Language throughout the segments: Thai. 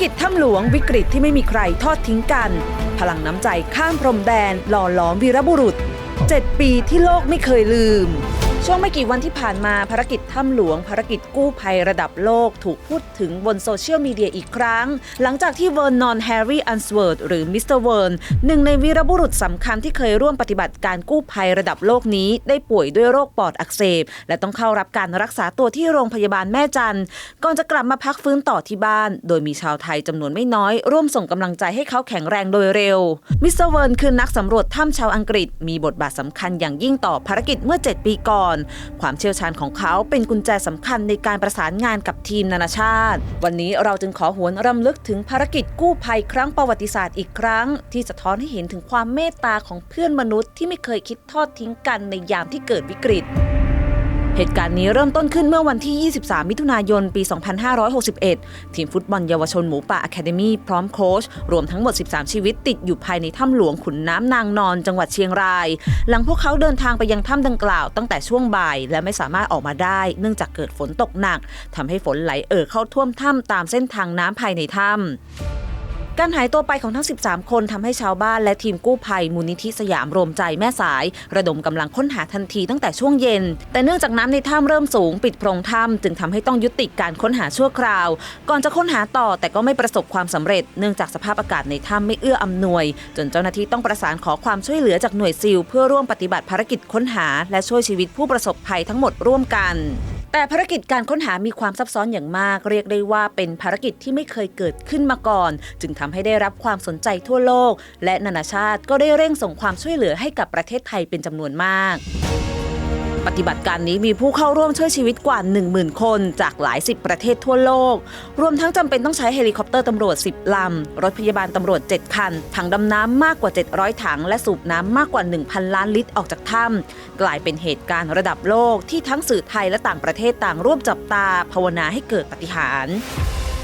กิจถ้ำหลวงวิกฤตที่ไม่มีใครทอดทิ้งกัน พลังน้ำใจข้ามพรมแดนหล่อหลอมวีรบุรุษ 7 ปีที่โลกไม่เคยลืม ช่วงไม่กี่วันที่ผ่านมาภารกิจถ้ำหลวง ภารกิจกู้ภัยระดับโลก ถูกพูดถึงบนโซเชียลมีเดียอีกครั้ง หลังจากที่เวอร์นอนแฮร์รี่อันสเวิร์ดหรือมิสเตอร์เวิร์นหนึ่งในวีรบุรุษสำคัญที่เคยร่วมปฏิบัติการกู้ภัยระดับโลกนี้ ได้ป่วยด้วยโรคปอดอักเสบ และต้องเข้ารับการรักษาตัวที่โรงพยาบาลแม่จันก่อนจะกลับมาพักฟื้นต่อที่บ้าน โดยมีชาวไทยจำนวนไม่น้อย ร่วมส่งกำลังใจให้เขาแข็งแรงโดยเร็วมิสเตอร์เวิร์นคือนักสำรวจถ้ำชาวอังกฤษมีบทบาทสำคัญอย่างยิ่งต่อภารกิจเมื่อ 7 ปีก่อนความเชี่ยวชาญของเขาเป็นกุญแจสำคัญในการประสานงานกับทีมนานาชาติ วันนี้เราจึงขอหวนรำลึกถึงภารกิจกู้ภัยครั้งประวัติศาสตร์อีกครั้ง ที่สะท้อนให้เห็นถึงความเมตตาของเพื่อนมนุษย์ที่ไม่เคยคิดทอดทิ้งกันในยามที่เกิดวิกฤต เหตุการณ์นี้เริ่มต้นขึ้นเมื่อวันที่ 23 มิถุนายน ปี 2561 ทีมฟุตบอลเยาวชนหมูป่าอะคาเดมี่พร้อมโค้ชรวมทั้งหมด 13 ชีวิตติดอยู่ภายในถ้ำหลวงขุนน้ำนางนอนจังหวัดเชียงราย หลังพวกเขาเดินทางไปยังถ้ำดังกล่าวตั้งแต่ช่วงบ่าย และไม่สามารถออกมาได้เนื่องจากเกิดฝนตกหนักทำให้ฝนไหลเอ่อเข้าท่วมถ้ำตามเส้นทางน้ำภายในถ้ำ การหายตัวไปของทั้ง 13 คนทำให้ชาวบ้านและทีมกู้ภัยมูลนิธิสยามรวมใจแม่สาย ระดมกำลังค้นหาทันทีตั้งแต่ช่วงเย็น แต่เนื่องจากน้ำในถ้ำเริ่มสูงปิดโพรงถ้ำจึงทำให้ต้องยุติการค้นหาชั่วคราว ก่อนจะค้นหาต่อแต่ก็ไม่ประสบความสำเร็จ เนื่องจากสภาพอากาศในถ้ำไม่เอื้ออำนวย จนเจ้าหน้าที่ต้องประสานขอความช่วยเหลือจากหน่วยซิลเพื่อร่วมปฏิบัติภารกิจค้นหา และช่วยชีวิตผู้ประสบภัยทั้งหมดร่วมกัน แต่ภารกิจการค้นหามีความซับซ้อนอย่างมาก เรียกได้ว่าเป็นภารกิจที่ไม่เคยเกิดขึ้นมาก่อน จึงทำให้ได้รับความสนใจทั่วโลก และนานาชาติก็ได้เร่งส่งความช่วยเหลือให้กับประเทศไทยเป็นจำนวนมาก ปฏิบัติการนี้มีผู้เข้าร่วมช่วยชีวิตกว่า 10,000 คน จากหลายสิบประเทศทั่วโลก รวมทั้งจำเป็นต้องใช้เฮลิคอปเตอร์ตำรวจ 10 ลำ รถพยาบาลตำรวจ 7 คัน ถังดำน้ำมากกว่า 700 ถัง และสูบน้ำมากกว่า 1,000 ล้านลิตรออกจากถ้ำกลายเป็นเหตุการณ์ระดับโลกที่ทั้งสื่อไทยและต่างประเทศต่างร่วมจับตาภาวนาให้เกิดปฏิหารย์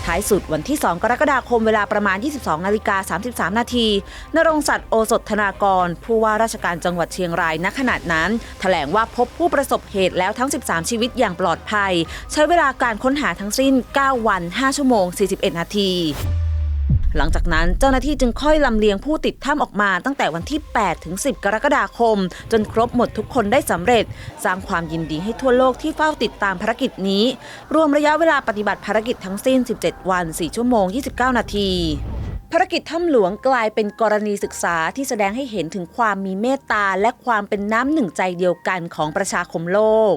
ท้ายสุดวันที่ 2 กรกฎาคมเวลาประมาณ 22นาฬิกา33 นาทีนรงศักดิ์โอสถธนากร ผู้ว่าราชการจังหวัดเชียงรายณขณะนั้นแถลงว่าพบผู้ประสบเหตุแล้วทั้ง 13 ชีวิตอย่างปลอดภัย ใช้เวลาการค้นหาทั้งสิ้น 9 วัน 5 ชั่วโมง 41 นาที หลังจากนั้นเจ้าหน้าที่จึงค่อยลำเลียงผู้ติดถ้ำออกมาตั้งแต่วันที่ 8 ถึง 10 กรกฎาคม จนครบหมดทุกคนได้สำเร็จ สร้างความยินดีให้ทั่วโลกที่เฝ้าติดตามภารกิจนี้ รวมระยะเวลาปฏิบัติภารกิจทั้งสิ้น 17 วัน 4 ชั่วโมง 29 นาทีภารกิจถ้ำหลวงกลายเป็นกรณีศึกษาที่แสดงให้เห็นถึงความมีเมตตาและความเป็นน้ำหนึ่งใจเดียวกันของประชาคมโลก